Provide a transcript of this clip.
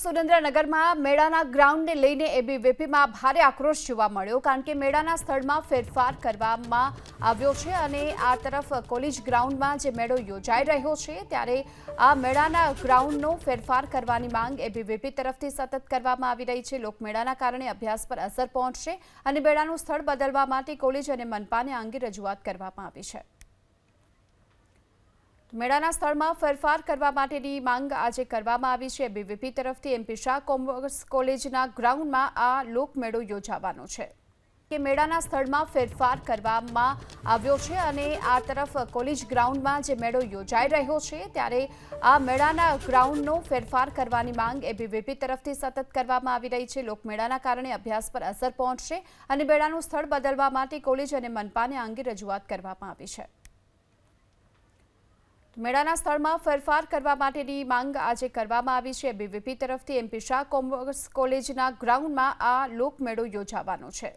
સુરેન્દ્રનગરમાં મેળાના ગ્રાઉન્ડને લઈને એબીવીપીમાં ભારે આક્રોશ જોવા મળ્યો, કારણ કે મેળાના સ્થળમાં ફેરફાર કરવામાં આવ્યો છે અને આ તરફ કોલેજ ગ્રાઉન્ડમાં જે મેળો યોજાઈ રહ્યો છે, ત્યારે આ મેળાના ગ્રાઉન્ડનો ફેરફાર કરવાની માંગ એબીવીપી તરફથી સતત કરવામાં આવી રહી છે. લોકમેળાના કારણે અભ્યાસ પર અસર પહોંચશે અને મેળાનું સ્થળ બદલવા માટે કોલેજ અને મનપાને આ અંગે રજૂઆત કરવામાં આવી છે. મેળાના સ્થળમાં ફેરફાર કરવા માટેની માંગ આજે કરવામાં આવી છે. બીવીપી તરફથી એમપી શાહ કોમર્સ કોલેજના ગ્રાઉન્ડમાં આ લોકમેળો યોજાવાનો છે. કે મેળાના સ્થળમાં ફેરફાર કરવામાં આવ્યો છે અને આ તરફ કોલેજ ગ્રાઉન્ડમાં જે મેળો યોજાઈ રહ્યો છે, ત્યારે આ મેળાના ગ્રાઉન્ડનો ફેરફાર કરવાની માંગ એબીવીપી તરફથી સતત કરવામાં આવી રહી છે. લોકમેળાના કારણે અભ્યાસ પર અસર પહોંચશે અને મેળાનું સ્થળ બદલવા માટે કોલેજ અને મનપાને આ અંગે રજૂઆત કરવામાં આવી છે. મેળાના સ્થળમાં ફેરફાર કરવા માટેની માંગ આજે કરવામાં આવી છે. બીવીપી તરફથી એમપી શાહ કોમર્સ કોલેજના ગ્રાઉન્ડમાં આ લોકમેળો યોજાવાનો છે.